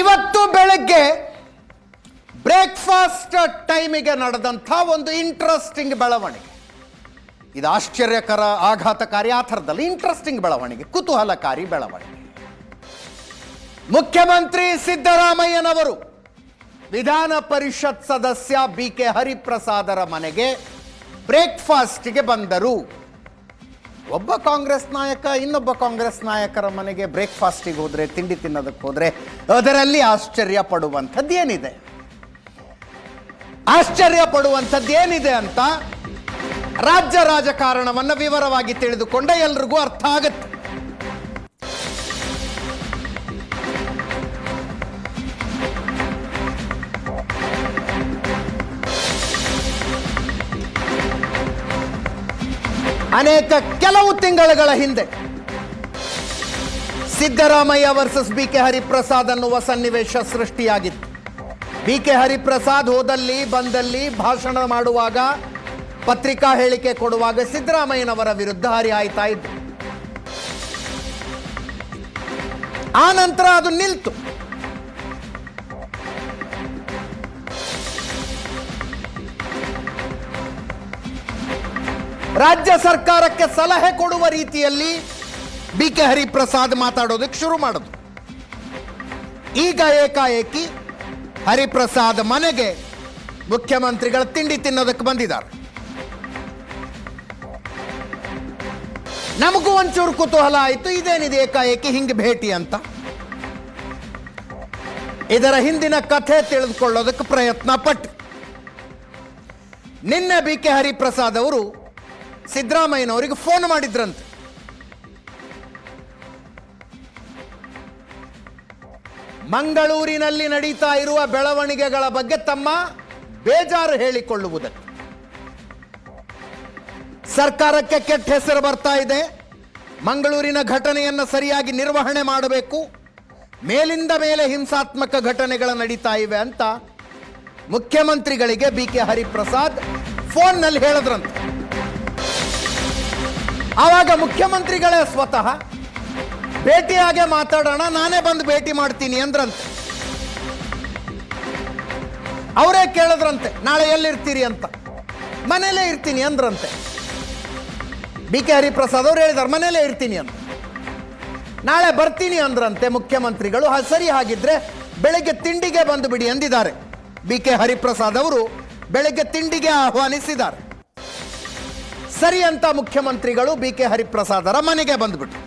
ಇವತ್ತು ಬೆಳಗ್ಗೆ ಬ್ರೇಕ್ಫಾಸ್ಟ್ ಟೈಮಿಗೆ ನಡೆದಂಥ ಒಂದು ಇಂಟ್ರೆಸ್ಟಿಂಗ್ ಬೆಳವಣಿಗೆ. ಇದು ಆಶ್ಚರ್ಯಕರ, ಆಘಾತಕಾರಿ, ಆ ಥರದಲ್ಲಿ ಇಂಟ್ರೆಸ್ಟಿಂಗ್ ಬೆಳವಣಿಗೆ, ಕುತೂಹಲಕಾರಿ ಬೆಳವಣಿಗೆ. ಮುಖ್ಯಮಂತ್ರಿ ಸಿದ್ದರಾಮಯ್ಯನವರು ವಿಧಾನ ಪರಿಷತ್ ಸದಸ್ಯ ಬಿ ಕೆ ಹರಿಪ್ರಸಾದರ ಮನೆಗೆ ಬ್ರೇಕ್ಫಾಸ್ಟ್ಗೆ ಬಂದರು. ಒಬ್ಬ ಕಾಂಗ್ರೆಸ್ ನಾಯಕ, ಇನ್ನೊಬ್ಬ ಕಾಂಗ್ರೆಸ್ ನಾಯಕರ ಮನೆಗೆ ಬ್ರೇಕ್ಫಾಸ್ಟಿಗೆ ಹೋದರೆ, ತಿಂಡಿ ತಿನ್ನೋದಕ್ಕೆ ಹೋದ್ರೆ, ಅದರಲ್ಲಿ ಆಶ್ಚರ್ಯ ಪಡುವಂಥದ್ದು ಏನಿದೆ? ಆಶ್ಚರ್ಯ ಪಡುವಂಥದ್ದು ಏನಿದೆ ಅಂತ ರಾಜ್ಯ ರಾಜಕಾರಣವನ್ನು ವಿವರವಾಗಿ ತಿಳಿದುಕೊಂಡ ಎಲ್ರಿಗೂ ಅರ್ಥ ಆಗುತ್ತೆ. ಅನೇಕ ಕೆಲವು ತಿಂಗಳುಗಳ ಹಿಂದೆ Siddaramaiah versus B K Hariprasad ಅನ್ನುವ ಸನ್ನಿವೇಶ ಸೃಷ್ಟಿಯಾಗಿತ್ತು. ಬಿ ಕೆ ಹರಿಪ್ರಸಾದ್ ಹೋದಲ್ಲಿ, ಬಂದಲ್ಲಿ ಭಾಷಣ ಮಾಡುವಾಗ, ಪತ್ರಿಕಾ ಹೇಳಿಕೆ ಕೊಡುವಾಗ ಸಿದ್ದರಾಮಯ್ಯನವರ ವಿರುದ್ಧ ಹರಿಹಾಯ್ತಾ ಇದ್ದು. ಆ ನಂತರ ಅದು ನಿಲ್ತು. ರಾಜ್ಯ ಸರ್ಕಾರಕ್ಕೆ ಸಲಹೆ ಕೊಡುವ ರೀತಿಯಲ್ಲಿ ಬಿ ಕೆ ಹರಿಪ್ರಸಾದ್ ಮಾತಾಡೋದಕ್ಕೆ ಶುರು ಮಾಡೋದು. ಈಗ ಏಕಾಏಕಿ ಹರಿಪ್ರಸಾದ್ ಮನೆಗೆ ಮುಖ್ಯಮಂತ್ರಿಗಳ ತಿಂಡಿ ತಿನ್ನೋದಕ್ಕೆ ಬಂದಿದ್ದಾರೆ. ನಮಗೂ ಒಂಚೂರು ಕುತೂಹಲ ಆಯಿತು, ಇದೇನಿದೆ ಏಕಾಏಕಿ, ಹಿಂಗೆ ಭೇಟಿ ಅಂತ. ಇದರ ಹಿಂದಿನ ಕಥೆ ತಿಳಿದುಕೊಳ್ಳೋದಕ್ಕೆ ಪ್ರಯತ್ನ ಪಟ್ಟು ನಿನ್ನೆ ಬಿ ಕೆ ಹರಿಪ್ರಸಾದ್ ಅವರು ಸಿದ್ದರಾಮಯ್ಯನವರಿಗೆ ಫೋನ್ ಮಾಡಿದ್ರಂತೆ. ಮಂಗಳೂರಿನಲ್ಲಿ ನಡೀತಾ ಇರುವ ಬೆಳವಣಿಗೆಗಳ ಬಗ್ಗೆ ತಮ್ಮ ಬೇಜಾರು ಹೇಳಿಕೊಳ್ಳುವುದಕ್ಕೆ. ಸರ್ಕಾರಕ್ಕೆ ಕೆಟ್ಟ ಹೆಸರು ಬರ್ತಾ ಇದೆ. ಮಂಗಳೂರಿನ ಘಟನೆಯನ್ನು ಸರಿಯಾಗಿ ನಿರ್ವಹಣೆ ಮಾಡಬೇಕು. ಮೇಲಿಂದ ಮೇಲೆ ಹಿಂಸಾತ್ಮಕ ಘಟನೆಗಳು ನಡೀತಾ ಇವೆ ಅಂತ ಮುಖ್ಯಮಂತ್ರಿಗಳಿಗೆ ಬಿ ಕೆ ಹರಿಪ್ರಸಾದ್ ಫೋನ್ನಲ್ಲಿ ಹೇಳಿದ್ರಂತೆ. ಆವಾಗ ಮುಖ್ಯಮಂತ್ರಿಗಳೇ ಸ್ವತಃ ಭೇಟಿಯಾಗೆ ಮಾತಾಡೋಣ, ನಾನೇ ಬಂದು ಭೇಟಿ ಮಾಡ್ತೀನಿ ಅಂದ್ರಂತೆ. ಅವರೇ ಕೇಳಿದ್ರಂತೆ, ನಾಳೆ ಎಲ್ಲಿರ್ತೀರಿ ಅಂತ. ಮನೇಲೇ ಇರ್ತೀನಿ ಅಂದ್ರಂತೆ. ಬಿ ಕೆ ಹರಿಪ್ರಸಾದ್ ಅವ್ರು ಹೇಳಿದಾರೆ, ಮನೇಲೇ ಇರ್ತೀನಿ ಅಂತ. ನಾಳೆ ಬರ್ತೀನಿ ಅಂದ್ರಂತೆ ಮುಖ್ಯಮಂತ್ರಿಗಳು ಸರಿ ಹಾಗಿದ್ರೆ ಬೆಳಗ್ಗೆ ತಿಂಡಿಗೆ ಬಂದು ಬಿಡಿ ಅಂದಿದ್ದಾರೆ. ಬಿ ಕೆ ಹರಿಪ್ರಸಾದ್ ಅವರು ಬೆಳಗ್ಗೆ ತಿಂಡಿಗೆ ಆಹ್ವಾನಿಸಿದ್ದಾರೆ. ಸರಿ ಅಂತ ಮುಖ್ಯಮಂತ್ರಿಗಳು ಬಿ ಕೆ ಹರಿಪ್ರಸಾದರ ಮನೆಗೆ ಬಂದ್ಬಿಟ್ರು.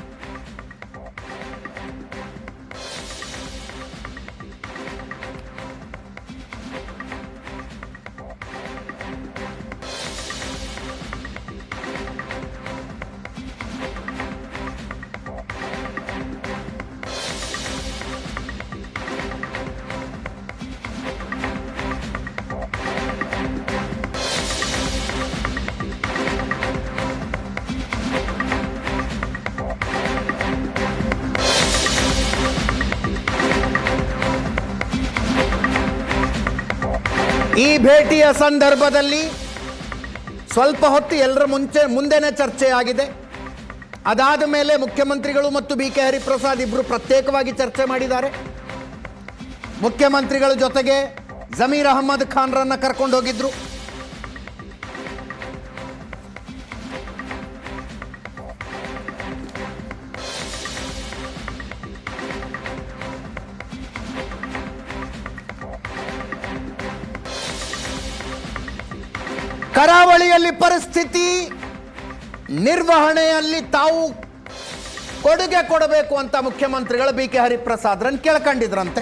ಈ ಭೇಟಿಯ ಸಂದರ್ಭದಲ್ಲಿ ಸ್ವಲ್ಪ ಹೊತ್ತು ಎಲ್ಲರ ಮುಂಚೆ ಮುಂದೆನೇ ಚರ್ಚೆ ಆಗಿದೆ. ಅದಾದ ಮೇಲೆ ಮುಖ್ಯಮಂತ್ರಿಗಳು ಮತ್ತು ಬಿ ಕೆ ಹರಿಪ್ರಸಾದ್ ಇಬ್ಬರು ಪ್ರತ್ಯೇಕವಾಗಿ ಚರ್ಚೆ ಮಾಡಿದ್ದಾರೆ. ಮುಖ್ಯಮಂತ್ರಿಗಳ ಜೊತೆಗೆ ಜಮೀರ್ ಅಹಮ್ಮದ್ ಖಾನ್ರನ್ನು ಕರ್ಕೊಂಡು ಹೋಗಿದ್ರು. ಕರಾವಳಿಯಲ್ಲಿ ಪರಿಸ್ಥಿತಿ ನಿರ್ವಹಣೆಯಲ್ಲಿ ತಾವು ಕೊಡುಗೆ ಕೊಡಬೇಕು ಅಂತ ಮುಖ್ಯಮಂತ್ರಿಗಳು ಬಿ ಕೆ ಹರಿಪ್ರಸಾದ್ರನ್ನು ಕೇಳ್ಕೊಂಡಿದ್ರಂತೆ.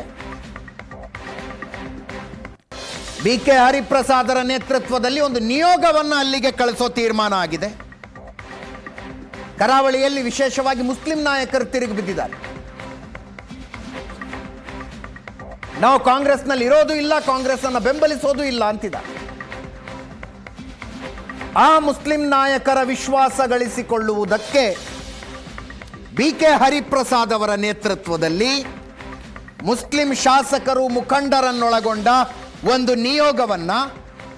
ಬಿ ಕೆ ಹರಿಪ್ರಸಾದರ ನೇತೃತ್ವದಲ್ಲಿ ಒಂದು ನಿಯೋಗವನ್ನು ಅಲ್ಲಿಗೆ ಕಳಿಸೋ ತೀರ್ಮಾನ ಆಗಿದೆ. ಕರಾವಳಿಯಲ್ಲಿ ವಿಶೇಷವಾಗಿ ಮುಸ್ಲಿಂ ನಾಯಕರು ತಿರುಗಿ ಬಿದ್ದಿದ್ದಾರೆ. ನಾವು ಕಾಂಗ್ರೆಸ್ನಲ್ಲಿ ಇರೋದು ಇಲ್ಲ ಕಾಂಗ್ರೆಸ್ ಅನ್ನು ಬೆಂಬಲಿಸೋದು ಇಲ್ಲ ಅಂತಿದ್ದಾರೆ. ಆ ಮುಸ್ಲಿಂ ನಾಯಕರ ವಿಶ್ವಾಸ ಗಳಿಸಿಕೊಳ್ಳುವುದಕ್ಕೆ ಬಿ ಕೆ ಹರಿಪ್ರಸಾದ್ ಅವರ ನೇತೃತ್ವದಲ್ಲಿ ಮುಸ್ಲಿಂ ಶಾಸಕರು ಮುಖಂಡರನ್ನೊಳಗೊಂಡ ಒಂದು ನಿಯೋಗವನ್ನ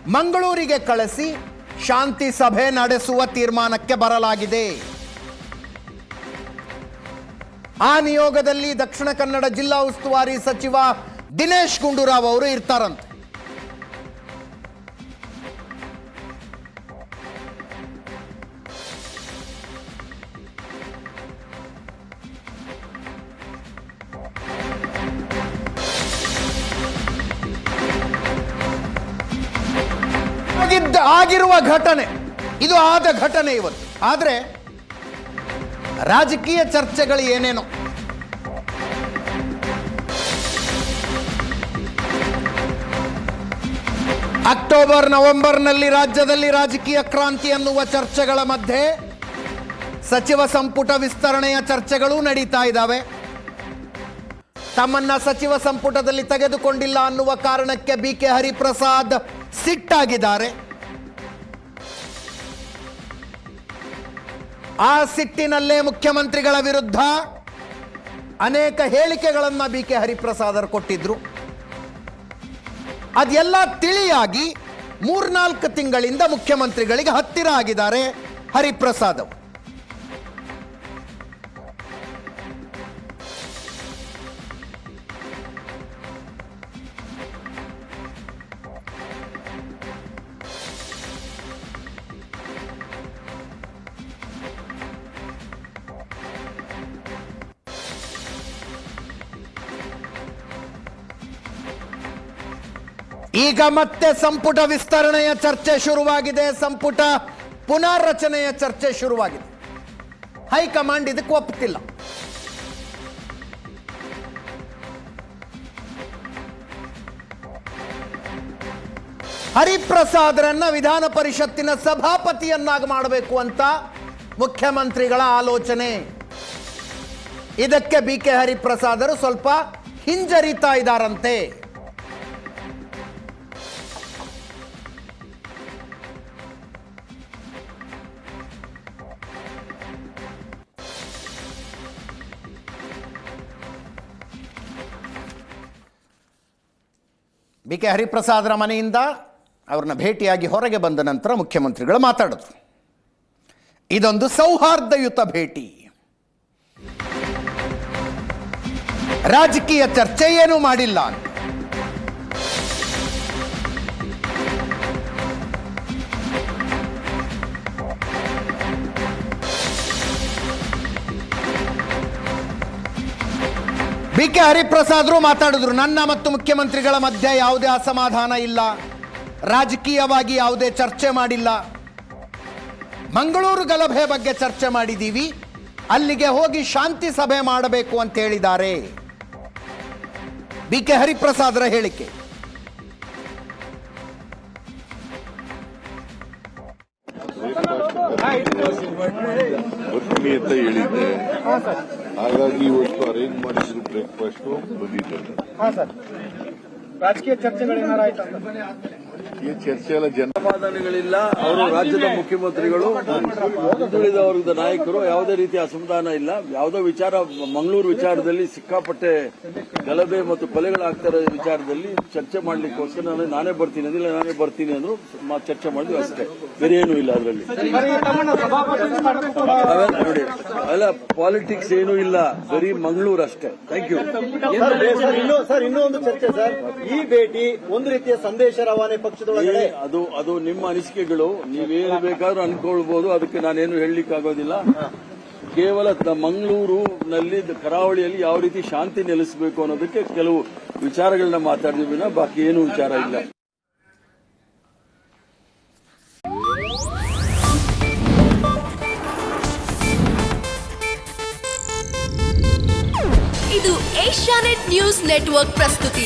ಮಂಗಳೂರಿಗೆ ಕಳಿಸಿ ಶಾಂತಿ ಸಭೆ ನಡೆಸುವ ತೀರ್ಮಾನಕ್ಕೆ ಬರಲಾಗಿದೆ. ಆ ನಿಯೋಗದಲ್ಲಿ ದಕ್ಷಿಣ ಕನ್ನಡ ಜಿಲ್ಲಾ ಉಸ್ತುವಾರಿ ಸಚಿವ ದಿನೇಶ್ ಗುಂಡೂರಾವ್ ಅವರು ಇರ್ತಾರಂತೆ. ಆಗಿದ್ದ ಆಗಿರುವ ಘಟನೆ. ಇದು ಆದ ಘಟನೆ ಇವತ್ತು. ಆದರೆ ರಾಜಕೀಯ ಚರ್ಚೆಗಳು ಏನೇನು. ಅಕ್ಟೋಬರ್, ನವೆಂಬರ್ನಲ್ಲಿ ರಾಜ್ಯದಲ್ಲಿ ರಾಜಕೀಯ ಕ್ರಾಂತಿ ಅನ್ನುವ ಚರ್ಚೆಗಳ ಮಧ್ಯೆ ಸಚಿವ ಸಂಪುಟ ವಿಸ್ತರಣೆಯ ಚರ್ಚೆಗಳು ನಡೀತಾ ಇದ್ದಾವೆ. ತಮ್ಮನ್ನ ಸಚಿವ ಸಂಪುಟದಲ್ಲಿ ತೆಗೆದುಕೊಂಡಿಲ್ಲ ಅನ್ನುವ ಕಾರಣಕ್ಕೆ ಬಿ ಕೆ ಹರಿಪ್ರಸಾದ್ ಸಿಟ್ಟಾಗಿದ್ದಾರೆ. ಆ ಸಿಟ್ಟಿನಲ್ಲೇ ಮುಖ್ಯಮಂತ್ರಿಗಳ ವಿರುದ್ಧ ಅನೇಕ ಹೇಳಿಕೆಗಳನ್ನು ಬಿ ಕೆ ಹರಿಪ್ರಸಾದರ್ ಕೊಟ್ಟಿದ್ರು. ಅದೆಲ್ಲ ತಿಳಿಯಾಗಿ ಮೂರ್ನಾಲ್ಕು ತಿಂಗಳಿಂದ ಮುಖ್ಯಮಂತ್ರಿಗಳಿಗೆ ಹತ್ತಿರ ಆಗಿದ್ದಾರೆ ಹರಿಪ್ರಸಾದ್ ಈಗ ಮತ್ತೆ ಸಂಪುಟ ವಿಸ್ತರಣೆಯ ಚರ್ಚೆ ಶುರುವಾಗಿದೆ. ಸಂಪುಟ ಪುನಾರಚನೆಯ ಚರ್ಚೆ ಶುರುವಾಗಿದೆ. ಹೈಕಮಾಂಡ್ ಇದಕ್ಕೆ ಒಪ್ಪುತ್ತಿಲ್ಲ. ಹರಿಪ್ರಸಾದ್ರನ್ನ ವಿಧಾನ ಪರಿಷತ್ತಿನ ಸಭಾಪತಿಯನ್ನಾಗಿ ಮಾಡಬೇಕು ಅಂತ ಮುಖ್ಯಮಂತ್ರಿಗಳ ಆಲೋಚನೆ. ಇದಕ್ಕೆ ಬಿ ಕೆ ಹರಿಪ್ರಸಾದರು ಸ್ವಲ್ಪ ಹಿಂಜರಿತಾ ಇದ್ದಾರಂತೆ. ಬಿ ಕೆ ಹರಿಪ್ರಸಾದರ ಮನೆಯಿಂದ ಅವ್ರನ್ನ ಭೇಟಿಯಾಗಿ ಹೊರಗೆ ಬಂದ ನಂತರ ಮುಖ್ಯಮಂತ್ರಿಗಳು ಮಾತಾಡಿದ್ರು ಇದೊಂದು ಸೌಹಾರ್ದಯುತ ಭೇಟಿ. ರಾಜಕೀಯ ಚರ್ಚೆ ಏನೂ ಮಾಡಿಲ್ಲ ಅಂತ. ಬಿ ಕೆ ಹರಿಪ್ರಸಾದ್ರು ಮಾತಾಡಿದ್ರು, ನನ್ನ ಮತ್ತು ಮುಖ್ಯಮಂತ್ರಿಗಳ ಮಧ್ಯೆ ಯಾವುದೇ ಅಸಮಾಧಾನ ಇಲ್ಲ. ರಾಜಕೀಯವಾಗಿ ಯಾವುದೇ ಚರ್ಚೆ ಮಾಡಿಲ್ಲ. ಮಂಗಳೂರು ಗಲಭೆ ಬಗ್ಗೆ ಚರ್ಚೆ ಮಾಡಿದ್ದೀವಿ. ಅಲ್ಲಿಗೆ ಹೋಗಿ ಶಾಂತಿ ಸಭೆ ಮಾಡಬೇಕು ಅಂತ ಹೇಳಿದ್ದಾರೆ. ಬಿ ಕೆ ಹರಿಪ್ರಸಾದ್ರ ಹೇಳಿಕೆ. ಹಾಗಾಗಿ ಇವತ್ತು ಅರೇಂಜ್ ಮಾಡಿಸಿದ್ರು ಬ್ರೇಕ್ಫಾಸ್ಟ್ ಬಂದಿದ್ದೇನೆ ಹಾ ಸರ್ ರಾಜಕೀಯ ಚರ್ಚೆಗಳೇನಾರ ಆಯ್ತಾ ಅಂತ ಈ ಚರ್ಚೆಯಲ್ಲ ಎಲ್ಲ ಜನ ಅವರು ರಾಜ್ಯದ ಮುಖ್ಯಮಂತ್ರಿಗಳು ಹಿಂದುಳಿದ ವರ್ಗದ ನಾಯಕರು ಯಾವುದೇ ರೀತಿಯ ಅಸಮಾಧಾನ ಇಲ್ಲ. ಯಾವುದೋ ವಿಚಾರ ಮಂಗಳೂರು ವಿಚಾರದಲ್ಲಿ ಸಿಕ್ಕಾಪಟ್ಟೆ ಗಲಭೆ ಮತ್ತು ಕೊಲೆಗಳಾಗ್ತಾ ಇರೋ ವಿಚಾರದಲ್ಲಿ ಚರ್ಚೆ ಮಾಡ್ಲಿಕ್ಕೋಸ್ಕರ ನಾನು ನಾನೇ ಬರ್ತೀನಿ ಅಂದಿಲ್ಲ ನಾನೇ ಬರ್ತೀನಿ ಅಂದ್ರು ಚರ್ಚೆ ಮಾಡಿದ್ವಿ ಅಷ್ಟೇ. ಬೇರೆ ಏನೂ ಇಲ್ಲ ಅದರಲ್ಲಿ. ನೋಡಿ ಅಲ್ಲ ಪಾಲಿಟಿಕ್ಸ್ ಏನೂ ಇಲ್ಲ. ಬರೀ ಮಂಗಳೂರು ಅಷ್ಟೇ. Thank you. ಸರ್ ಇನ್ನೂ ಸರ್ ಇನ್ನೂ ಒಂದು ಚರ್ಚೆ ಸರ್. ಈ ಭೇಟಿ ಒಂದು ರೀತಿಯ ಸಂದೇಶ ರವಾನೆ ಪಕ್ಷದೊಳಗಡೆ ಅದು ಅದು ನಿಮ್ಮ ಅನಿಸಿಕೆಗಳು ನೀವೇನು ಬೇಕಾದ್ರೂ ಅನ್ಕೊಳ್ಬಹುದು ಅದಕ್ಕೆ ನಾನೇನು ಹೇಳಲಿಕ್ಕೆ ಆಗೋದಿಲ್ಲ ಕೇವಲ ಮಂಗಳೂರಿನಲ್ಲಿ ಕರಾವಳಿಯಲ್ಲಿ ಯಾವ ರೀತಿ ಶಾಂತಿ ನೆಲೆಸಬೇಕು ಅನ್ನೋದಕ್ಕೆ ಕೆಲವು ವಿಚಾರಗಳನ್ನ ಮಾತಾಡಿದ್ವಿ ವಿನ ಬಾಕಿ ಏನು ವಿಚಾರ ಇಲ್ಲ. ಇದು ಏಷ್ಯಾನೆಟ್ ನ್ಯೂಸ್ ನೆಟ್ವರ್ಕ್ ಪ್ರಸ್ತುತಿ.